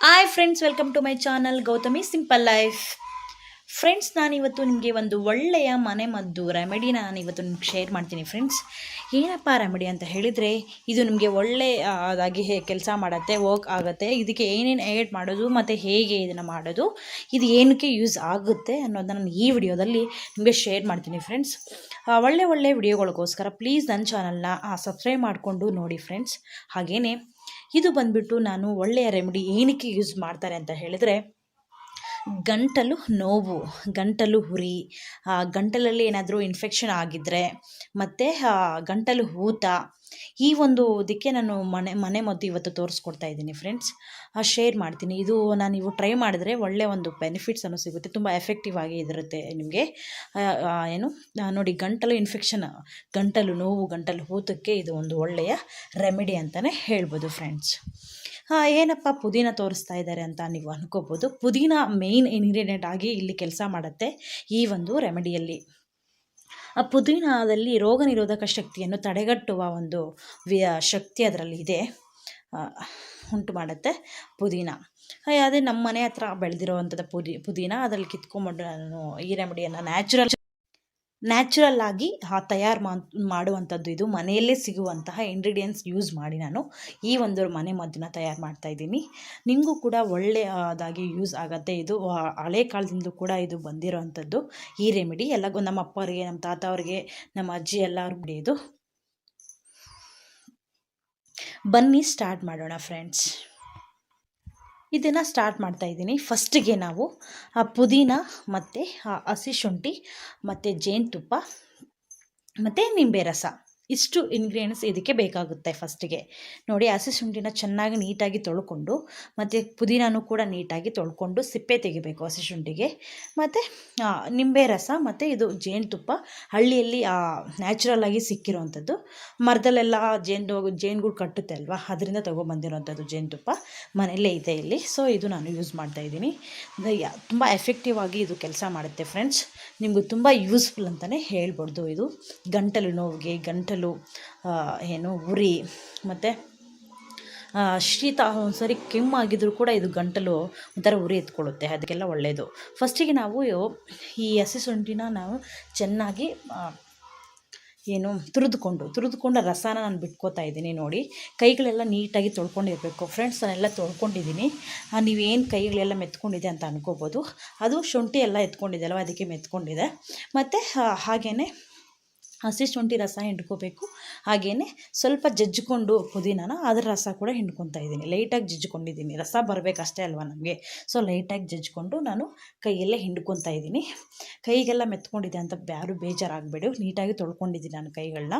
Hi friends welcome to my channel Gautami simple life friends ನಾನಿವತ್ತು ನಿಮಗೆ ಒಂದು ಒಳ್ಳೆಯ ಮನೆ ಮದ್ದು ರೆಮಿಡಿನ ನಾನು ಇವತ್ತು ನಿಮ್ಗೆ ಶೇರ್ ಮಾಡ್ತೀನಿ ಫ್ರೆಂಡ್ಸ್ ಏನಪ್ಪ ರೆಮಿಡಿ ಅಂತ ಹೇಳಿದರೆ, ಇದು ನಿಮಗೆ ಒಳ್ಳೆಯದಾಗಿ ಕೆಲಸ ಮಾಡುತ್ತೆ ವರ್ಕ್ ಆಗುತ್ತೆ, ಇದಕ್ಕೆ ಏನೇನು ಆ್ಯಡ್ ಮಾಡೋದು ಮತ್ತು ಹೇಗೆ ಇದನ್ನು ಮಾಡೋದು, ಇದು ಏನಕ್ಕೆ ಯೂಸ್ ಆಗುತ್ತೆ ಅನ್ನೋದನ್ನ ನಾನು ಈ ವಿಡಿಯೋದಲ್ಲಿ ನಿಮಗೆ ಶೇರ್ ಮಾಡ್ತೀನಿ ಫ್ರೆಂಡ್ಸ್ ಒಳ್ಳೆ ಒಳ್ಳೆ ವಿಡಿಯೋಗಳಿಗೋಸ್ಕರ ಪ್ಲೀಸ್ ನನ್ನ ಚಾನಲ್ನ ಸಬ್ಸ್ಕ್ರೈಬ್ ಮಾಡಿಕೊಂಡು ನೋಡಿ ಫ್ರೆಂಡ್ಸ್ ಹಾಗೆಯೇ ಇದು ಬಂದ್ಬಿಟ್ಟು ನಾನು ಒಳ್ಳೆಯ ರೆಮಿಡಿ ಏನಕ್ಕೆ ಯೂಸ್ ಮಾಡ್ತಾರೆ ಅಂತ ಹೇಳಿದರೆ ಗಂಟಲು ನೋವು, ಗಂಟಲು ಹುರಿ ಗಂಟಲಲ್ಲಿ ಏನಾದರೂ ಇನ್ಫೆಕ್ಷನ್ ಆಗಿದ್ದರೆ ಮತ್ತು ಗಂಟಲು ಊತ, ಈ ಒಂದು ಇದಕ್ಕೆ ನಾನು ಮನೆ ಮನೆ ಮದ್ದು ಇವತ್ತು ತೋರಿಸ್ಕೊಡ್ತಾ ಇದ್ದೀನಿ ಫ್ರೆಂಡ್ಸ್ ಶೇರ್ ಮಾಡ್ತೀನಿ. ಇದು ನಾನು ನೀವು ಟ್ರೈ ಮಾಡಿದ್ರೆ ಒಳ್ಳೆ ಒಂದು ಬೆನಿಫಿಟ್ಸ್ ಅನ್ನು ಸಿಗುತ್ತೆ. ತುಂಬ ಎಫೆಕ್ಟಿವ್ ಆಗಿ ಇದಿರುತ್ತೆ ನಿಮಗೆ. ಏನು? ನೋಡಿ ಗಂಟಲು ಇನ್ಫೆಕ್ಷನ್ ಗಂಟಲು ನೋವು, ಗಂಟಲು ಹೂತಕ್ಕೆ ಇದು ಒಂದು ಒಳ್ಳೆಯ ರೆಮಿಡಿ ಅಂತಲೇ ಹೇಳ್ಬೋದು ಫ್ರೆಂಡ್ಸ್ ಏನಪ್ಪ ಪುದೀನ ತೋರಿಸ್ತಾ ಇದ್ದಾರೆ ಅಂತ ನೀವು ಅನ್ಕೋಬೋದು. ಪುದೀನ ಮೇಯ್ನ್ ಇಂಗ್ರೀಡಿಯೆಂಟ್ ಆಗಿ ಇಲ್ಲಿ ಕೆಲಸ ಮಾಡುತ್ತೆ ಈ ಒಂದು ರೆಮಿಡಿಯಲ್ಲಿ ಆ ಪುದೀನದಲ್ಲಿ ರೋಗ ನಿರೋಧಕ ಶಕ್ತಿಯನ್ನು ತಡೆಗಟ್ಟುವ ಒಂದು ಶಕ್ತಿ ಅದರಲ್ಲಿ ಇದೆ. ಉಂಟು ಮಾಡುತ್ತೆ ಪುದೀನ. ಅದೇ ನಮ್ಮ ಮನೆ ಹತ್ರ ಬೆಳೆದಿರೋವಂಥದ್ದು ಪುದಿ, ಪುದೀನ ಅದರಲ್ಲಿ ಕಿತ್ಕೊಂಡ್ಬಿಟ್ಟು ನಾನು ಈ ರೆಮಿಡಿಯನ್ನು ನ್ಯಾಚುರಲ್ ನ್ಯಾಚುರಲ್ ಆಗಿ ಆ ತಯಾರು ಮಾಡುವಂಥದ್ದು ಇದು. ಮನೆಯಲ್ಲೇ ಸಿಗುವಂತಹ ಇಂಗ್ರೀಡಿಯೆಂಟ್ಸ್ ಯೂಸ್ ಮಾಡಿ ನಾನು ಈ ಒಂದು ಮನೆ ಮದ್ದನ್ನ ತಯಾರು ಮಾಡ್ತಾ ಇದ್ದೀನಿ. ನಿಮಗೂ ಕೂಡ ಒಳ್ಳೆಯದಾಗಿ ಯೂಸ್ ಆಗುತ್ತೆ ಇದು. ಹಳೆ ಕಾಲದಿಂದ ಕೂಡ ಇದು ಬಂದಿರೋವಂಥದ್ದು. ಈ ರೆಮಿಡಿ ಎಲ್ಲಗೂ ನಮ್ಮ ಅಪ್ಪವ್ರಿಗೆ, ನಮ್ಮ ತಾತ ಅವ್ರಿಗೆ ನಮ್ಮ ಅಜ್ಜಿ ಎಲ್ಲರಿಗೂ ಇದು. ಬನ್ನಿ ಸ್ಟಾರ್ಟ್ ಮಾಡೋಣ ಫ್ರೆಂಡ್ಸ್ ಇದನ್ನು ಸ್ಟಾರ್ಟ್ ಮಾಡ್ತಾ ಇದ್ದೀನಿ. ಫಸ್ಟಿಗೆ ನಾವು, ಆ ಪುದೀನ ಮತ್ತು ಹಸಿ ಶುಂಠಿ ಮತ್ತು ಜೇನುತುಪ್ಪ ಮತ್ತು ನಿಂಬೆ ರಸ. ಇಷ್ಟು ಇಂಗ್ರೀಡಿಯೆಂಟ್ಸ್ ಇದಕ್ಕೆ ಬೇಕಾಗುತ್ತೆ ಫಸ್ಟಿಗೆ ನೋಡಿ, ಹಸಿ ಶುಂಠಿನ ಚೆನ್ನಾಗಿ ನೀಟಾಗಿ ತೊಳ್ಕೊಂಡು, ಮತ್ತು ಪುದೀನೂ ಕೂಡ ನೀಟಾಗಿ ತೊಳ್ಕೊಂಡು ಸಿಪ್ಪೆ ತೆಗಿಬೇಕು ಹಸಿ ಶುಂಠಿಗೆ. ಮತ್ತು ನಿಂಬೆ ರಸ, ಮತ್ತು ಇದು ಜೇನುತುಪ್ಪ, ಹಳ್ಳಿಯಲ್ಲಿ ನ್ಯಾಚುರಲ್ ಆಗಿ ಸಿಕ್ಕಿರೋವಂಥದ್ದು. ಮರದಲ್ಲೆಲ್ಲ ಜೇನು ಜೇನುಗಳು ಕಟ್ಟುತ್ತೆ ಅಲ್ವಾ? ಅದರಿಂದ ತೊಗೊಬಂದಿರೋವಂಥದ್ದು ಜೇನುತುಪ್ಪ ಮನೆಯಲ್ಲೇ ಇದೆ ಇಲ್ಲಿ. ಸೊ ಇದು ನಾನು ಯೂಸ್ ಮಾಡ್ತಾ ಇದ್ದೀನಿ. ತುಂಬ ಎಫೆಕ್ಟಿವ್ ಆಗಿ ಇದು ಕೆಲಸ ಮಾಡುತ್ತೆ ಫ್ರೆಂಡ್ಸ್ ನಿಮಗೂ ತುಂಬ ಯೂಸ್ಫುಲ್ ಅಂತಲೇ ಹೇಳ್ಬೋದು ಇದು. ಗಂಟಲು ನೋವಿಗೆ, ಗಂಟಲು ಆ, ಏನು ಉರಿ ಮತ್ತು ಶೀತ ಒಂದ್ಸರಿ ಕೆಮ್ಮಾಗಿದ್ದರೂ ಕೂಡ ಇದು ಗಂಟಲು ಒಂಥರ ಉರಿ ಎತ್ಕೊಳ್ಳುತ್ತೆ ಅದಕ್ಕೆಲ್ಲ ಒಳ್ಳೆಯದು ಫಸ್ಟಿಗೆ ನಾವು ಈ ಹಸಿ ಶುಂಠಿನ ನಾವು ಚೆನ್ನಾಗಿ ಏನು ತುರಿದುಕೊಂಡು ತುರಿದುಕೊಂಡ ರಸನ ನಾನು ಬಿಟ್ಕೋತಾ ಇದ್ದೀನಿ ನೋಡಿ. ಕೈಗಳೆಲ್ಲ ನೀಟಾಗಿ ತೊಳ್ಕೊಂಡಿರಬೇಕು. ಫ್ರೆಂಡ್ಸ್ ನಾನೆಲ್ಲ ತೊಳ್ಕೊಂಡಿದ್ದೀನಿ. ನೀವೇನು ಕೈಗಳೆಲ್ಲ ಮೆತ್ಕೊಂಡಿದೆ ಅಂತ ಅನ್ಕೋಬೋದು. ಅದು ಶುಂಠಿ ಎಲ್ಲ ಎತ್ಕೊಂಡಿದೆ ಅಲ್ವ? ಅದಕ್ಕೆ ಮೆತ್ಕೊಂಡಿದೆ. ಮತ್ತು ಹಾಗೆಯೇ ಹಸಿ ಶುಂಠಿ ರಸ ಹಿಂಡ್ಕೋಬೇಕು. ಹಾಗೆಯೇ ಸ್ವಲ್ಪ ಜಜ್ಜಿಕೊಂಡು ಪುದೀನನ ಅದರ ರಸ ಕೂಡ ಹಿಂಡ್ಕೊತಾ ಇದ್ದೀನಿ. ಲೈಟಾಗಿ ಜಜ್ಜಿಕೊಂಡಿದ್ದೀನಿ. ರಸ ಬರಬೇಕಷ್ಟೇ ಅಲ್ವಾ ನಮಗೆ? ಸೊ, ಲೈಟಾಗಿ ಜಜ್ಜಿಕೊಂಡು ನಾನು ಕೈಯಲ್ಲೇ ಹಿಂಡ್ಕೊತಾ ಇದ್ದೀನಿ. ಕೈಗೆಲ್ಲ ಮೆತ್ಕೊಂಡಿದೆ ಅಂತ ಯಾರು ಬೇಜಾರಾಗಬೇಡಿ. ನೀಟಾಗಿ ತೊಳ್ಕೊಂಡಿದ್ದೀನಿ ನಾನು ಕೈಗಳನ್ನ.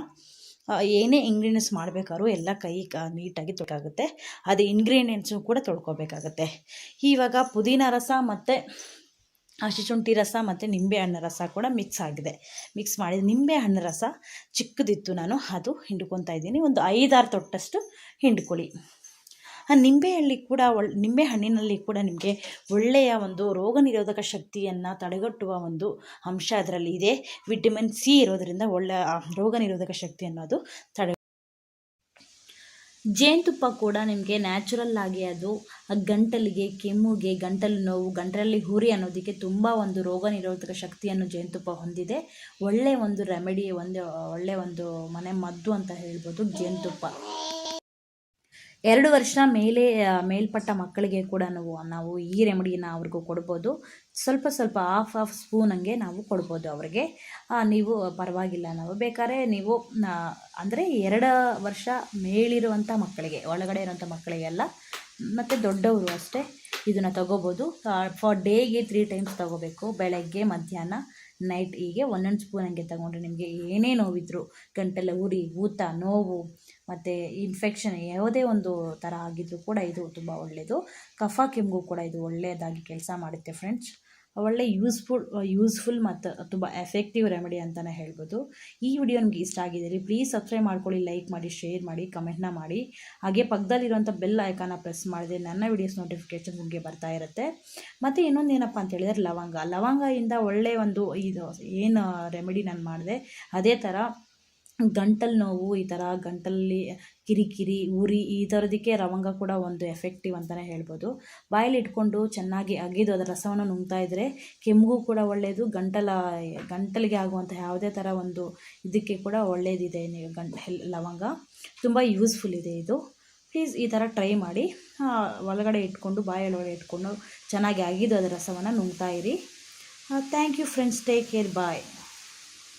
ಏನೇ ಇಂಗ್ರೀಡಿಯೆಂಟ್ಸ್ ಮಾಡಬೇಕಾದ್ರೂ ಎಲ್ಲ ಕೈ ನೀಟಾಗಿ ತೊಳ್ಕಾಗುತ್ತೆ ಅದು ಇಂಗ್ರೀಡಿಯೆಂಟ್ಸು ಕೂಡ ತೊಳ್ಕೊಬೇಕಾಗತ್ತೆ. ಇವಾಗ ಪುದೀನ ರಸ ಮತ್ತು ಶುಂಠಿ ರಸ ಮತ್ತು ನಿಂಬೆಹಣ್ಣು ರಸ ಕೂಡ ಮಿಕ್ಸ್ ಆಗಿದೆ. ಮಿಕ್ಸ್ ಮಾಡಿದ ನಿಂಬೆಹಣ್ಣು ರಸ ಚಿಕ್ಕದಿತ್ತು ನಾನು, ಅದು ಹಿಂಡ್ಕೊತಾ ಇದ್ದೀನಿ. ಒಂದು ಐದಾರು ತೊಟ್ಟಷ್ಟು ಹಿಂಡ್ಕೊಳ್ಳಿ. ಆ ನಿಂಬೆಹಳ್ಳಿ ಕೂಡ ಒಳ್ ನಿಂಬೆಹಣ್ಣಿನಲ್ಲಿ ಕೂಡ ನಿಮಗೆ ಒಳ್ಳೆಯ ಒಂದು ರೋಗ ನಿರೋಧಕ ಶಕ್ತಿಯನ್ನು ತಡೆಗಟ್ಟುವ ಒಂದು ಅಂಶ ಅದರಲ್ಲಿ ಇದೆ. ವಿಟಮಿನ್ ಸಿ ಇರೋದರಿಂದ ಒಳ್ಳೆಯ ರೋಗ ನಿರೋಧಕ ಶಕ್ತಿ ಅನ್ನೋದು ತಡೆ ಜೇನುತುಪ್ಪ ಕೂಡ ನಿಮಗೆ ನ್ಯಾಚುರಲ್ ಆಗಿ ಅದು ಗಂಟಲಿಗೆ, ಕೆಮ್ಮುಗೆ, ಗಂಟಲು ನೋವು, ಗಂಟಲಲ್ಲಿ ಹುರಿ ಅನ್ನೋದಕ್ಕೆ ತುಂಬ ಒಂದು ರೋಗ ನಿರೋಧಕ ಶಕ್ತಿಯನ್ನು ಜೇನುತುಪ್ಪ ಹೊಂದಿದೆ. ಒಳ್ಳೆಯ ಒಂದು ರೆಮಿಡಿ ಒಂದು ಒಳ್ಳೆಯ ಒಂದು ಮನೆ ಮದ್ದು ಅಂತ ಹೇಳ್ಬೋದು ಜೇನುತುಪ್ಪ ಎರಡು ವರ್ಷ ಮೇಲೆ ಮೇಲ್ಪಟ್ಟ ಮಕ್ಕಳಿಗೆ ಕೂಡ ನಾವು ನಾವು ಈ ರೆಮಿಡಿನ ಅವ್ರಿಗೂ ಕೊಡ್ಬೋದು. ಸ್ವಲ್ಪ ಸ್ವಲ್ಪ ಹಾಫ್ ಹಾಫ್ ಸ್ಪೂನ್ ಹಂಗೆ ನಾವು ಕೊಡ್ಬೋದು ಅವರಿಗೆ. ನೀವು, ಪರವಾಗಿಲ್ಲ, ನಾವು ಬೇಕಾದ್ರೆ ನೀವು ಅಂದರೆ ಎರಡು ವರ್ಷ ಮೇಲಿರುವಂಥ ಮಕ್ಕಳಿಗೆ, ಒಳಗಡೆ ಇರುವಂಥ ಮಕ್ಕಳಿಗೆಲ್ಲ ಮತ್ತು ದೊಡ್ಡವರು ಅಷ್ಟೇ ಇದನ್ನು ತಗೋಬೋದು. ಫಾರ್ ಡೇಗೆ ತ್ರೀ ಟೈಮ್ಸ್ ತಗೋಬೇಕು, ಬೆಳಗ್ಗೆ, ಮಧ್ಯಾಹ್ನ ನೈಟ್ ಹೀಗೆ ಒಂದೊಂದು ಸ್ಪೂನ್ ಹಂಗೆ ತಗೊಂಡ್ರೆ ನಿಮಗೆ ಏನೇ ನೋವಿದ್ರು, ಗಂಟೆಲ್ಲ ಉರಿ, ಊತ, ನೋವು ಮತ್ತು ಇನ್ಫೆಕ್ಷನ್ ಯಾವುದೇ ಒಂದು ಥರ ಆಗಿದ್ದರೂ ಕೂಡ ಇದು ತುಂಬ ಒಳ್ಳೆಯದು ಕಫ ಕೆಮ್ಮಿಗೂ ಕೂಡ ಇದು ಒಳ್ಳೆಯದಾಗಿ ಕೆಲಸ ಮಾಡುತ್ತೆ ಫ್ರೆಂಡ್ಸ್ ಒಳ್ಳೆ ಯೂಸ್ಫುಲ್ ಯೂಸ್ಫುಲ್ ಮತ್ತು ತುಂಬ ಎಫೆಕ್ಟಿವ್ ರೆಮಿಡಿ ಅಂತಲೇ ಹೇಳ್ಬೋದು. ಈ ವಿಡಿಯೋ ನಿಮಗೆ ಇಷ್ಟ ಆಗಿದ್ದೀರಿ ಪ್ಲೀಸ್ ಸಬ್ಸ್ಕ್ರೈಬ್ ಮಾಡ್ಕೊಳ್ಳಿ ಲೈಕ್ ಮಾಡಿ ಶೇರ್ ಮಾಡಿ ಕಮೆಂಟ್ನ ಮಾಡಿ. ಹಾಗೆ ಪಕ್ಕದಲ್ಲಿರುವಂಥ ಬೆಲ್ ಐಕಾನ ಪ್ರೆಸ್ ಮಾಡಿದೆ ನನ್ನ ವಿಡಿಯೋಸ್ ನೋಟಿಫಿಕೇಷನ್ ನಿಮಗೆ ಬರ್ತಾ ಇರುತ್ತೆ. ಮತ್ತು ಇನ್ನೊಂದು ಏನಪ್ಪ ಅಂತ ಹೇಳಿದರೆ ಲವಂಗ. ಲವಂಗದಿಂದ ಒಳ್ಳೆಯ ಒಂದು ಇದು, ಏನು ರೆಮಿಡಿ ನಾನು ಮಾಡಿದೆ, ಅದೇ ಥರ ಗಂಟಲು ನೋವು ಈ ಥರ ಗಂಟಲಲ್ಲಿ ಕಿರಿಕಿರಿ, ಉರಿ ಈ ಥರದಕ್ಕೆ ಲವಂಗ ಕೂಡ ಒಂದು ಎಫೆಕ್ಟಿವ್ ಅಂತಲೇ ಹೇಳ್ಬೋದು. ಬಾಯಲ್ಲಿ ಇಟ್ಕೊಂಡು ಚೆನ್ನಾಗಿ ಅಗಿದು ಅದರ ರಸವನ್ನು ನುಂಗ್ತಾ ಇದ್ದರೆ ಕೆಮ್ಮಿಗೂ ಕೂಡ ಒಳ್ಳೆಯದು ಗಂಟಲ, ಗಂಟಲಿಗೆ ಆಗುವಂಥ ಯಾವುದೇ ಥರ ಒಂದು ಇದಕ್ಕೆ ಕೂಡ ಒಳ್ಳೆಯದಿದೆ ಹೆಲ್ ಲವಂಗ. ತುಂಬ ಯೂಸ್ಫುಲ್ ಇದೆ ಇದು. ಪ್ಲೀಸ್ ಈ ಥರ ಟ್ರೈ ಮಾಡಿ. ಒಳಗಡೆ ಇಟ್ಕೊಂಡು ಬಾಯೊಳಗಡೆ ಇಟ್ಕೊಂಡು ಚೆನ್ನಾಗಿ ಅಗಿದು ಅದರ ರಸವನ್ನು ನುಂಗ್ತಾ ಇರಿ. Thank you friends take care bye